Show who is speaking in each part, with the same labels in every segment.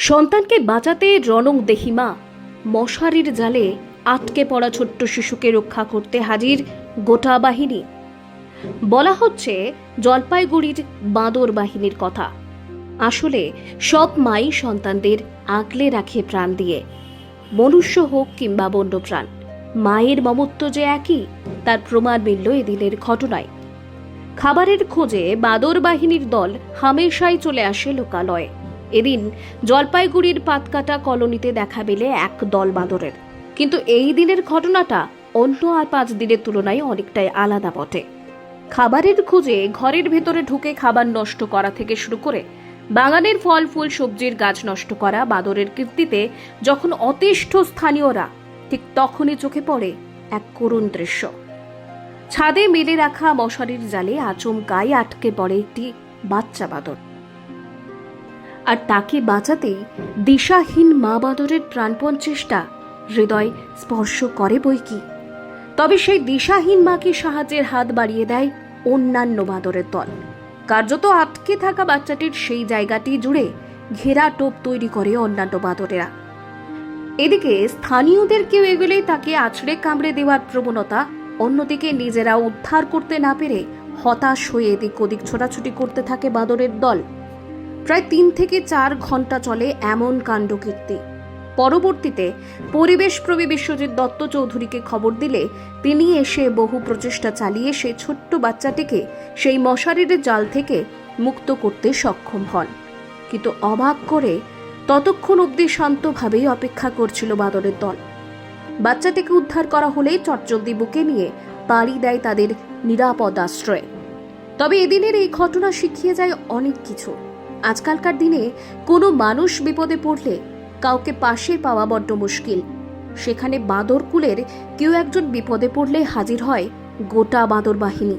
Speaker 1: সন্তানকে বাঁচাতে রণং দেহিমা মশারির জালে আটকে পড়া ছোট্ট শিশুকে রক্ষা করতে হাজির গোটা বাহিনী। বলা হচ্ছে জলপাইগুড়ির বাঁদর বাহিনীর কথা। আসলে সব মাই সন্তানদের আগলে রাখে প্রাণ দিয়ে। মনুষ্য হোক কিংবা বন্যপ্রাণ, মায়ের মমত্ব যে একই, তার প্রমাণ মিলল এদিনের ঘটনায়। খাবারের খোঁজে বাদর বাহিনীর দল হামেশাই চলে আসে লোকালয়ে। এদিন জলপাইগুড়ির পাতকাটা কলোনিতে দেখা মেলে এক দল বাঁদরের কিন্তু এই দিনের ঘটনাটা অন্য আর পাঁচ দিনের তুলনায় অনেকটাই আলাদা বটে। খাবারের খোঁজে ঘরের ভেতরে ঢুকে খাবার নষ্ট করা থেকে শুরু করে বাগানের ফল, ফুল, সবজির গাছ নষ্ট করা বাদরের কীর্তিতে যখন অতিষ্ঠ স্থানীয়রা, ঠিক তখনই চোখে পড়ে এক করুণ দৃশ্য। ছাদে মেলে রাখা মশারির জালে আচমকাই আটকে পড়ে একটি বাচ্চা বাদর। আর তাকে বাঁচাতেই দিশাহীন মা বাঁদরের প্রাণপণ চেষ্টা হৃদয় স্পর্শ করে বই কি তবে সেই দিশাহীন মাকে সাহায্যের হাত বাড়িয়ে দেয় অন্যান্য বাঁদরের দল। কার্যত আটকে থাকা বাচ্চাটির সেই জায়গাটি জুড়ে ঘেরা টোপ তৈরি করে অন্যান্য বাঁদরেরা। এদিকে স্থানীয়দের কেউ এগোলেই তাকে আছড়ে কামড়ে দেওয়ার প্রবণতা অন্যদিকে নিজেরা উদ্ধার করতে না পেরে হতাশ হয়ে এদিক ওদিক ছোটাছুটি করতে থাকে বাঁদরের দল। প্রায় তিন থেকে চার ঘণ্টা চলে এমন কাণ্ডকীর্তি। পরবর্তীতে পরিবেশপ্রেমী বিশ্বজিৎ দত্ত চৌধুরীকে খবর দিলে তিনি এসে বহু প্রচেষ্টা চালিয়ে সেই ছোট্ট বাচ্চাটিকে সেই মশারির জাল থেকে মুক্ত করতে সক্ষম হন। কিন্তু অবাক করে ততক্ষণ অবধি শান্তভাবেই অপেক্ষা করছিল বাদরের দল। বাচ্চাটিকে উদ্ধার করা হলেই চটজলদি বুকে নিয়ে পাড়ি দেয় তাদের নিরাপদ আশ্রয়ে। তবে এদিনের এই ঘটনা শিখিয়ে যায় অনেক কিছু। আজকালকার দিনে কোনো মানুষ বিপদে পড়লে কাউকে পাশে পাওয়া বড্ড মুশকিল। সেখানে বাঁদর কুলের কেউ একজন বিপদে পড়লে হাজির হয় গোটা বাঁদর বাহিনী।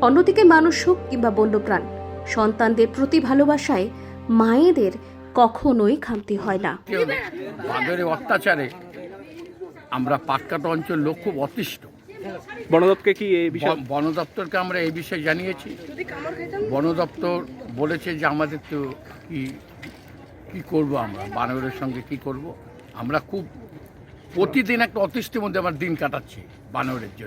Speaker 1: অন্যদিকে মানুষ হোক কিংবা বন্যপ্রাণ, সন্তানদের প্রতি ভালোবাসায় মায়েদের কখনোই খামতি হয় না।
Speaker 2: বাঁদরের অত্যাচারে আমরা পাটকাটা অঞ্চল লোক খুব অতিষ্ঠ।
Speaker 3: বনদপ্তরকে কি এই বিষয়ে
Speaker 2: বন- দপ্তরকে আমরা এই বিষয়ে জানিয়েছি। বন দপ্তর বলেছে যে আমাদের তো কি কি করব আমরা? বানরের সঙ্গে কি করব? আমরা খুব প্রতিদিন একটা অতিষ্ঠের মধ্যে আমার দিন কাটাচ্ছি বানরের জন্য।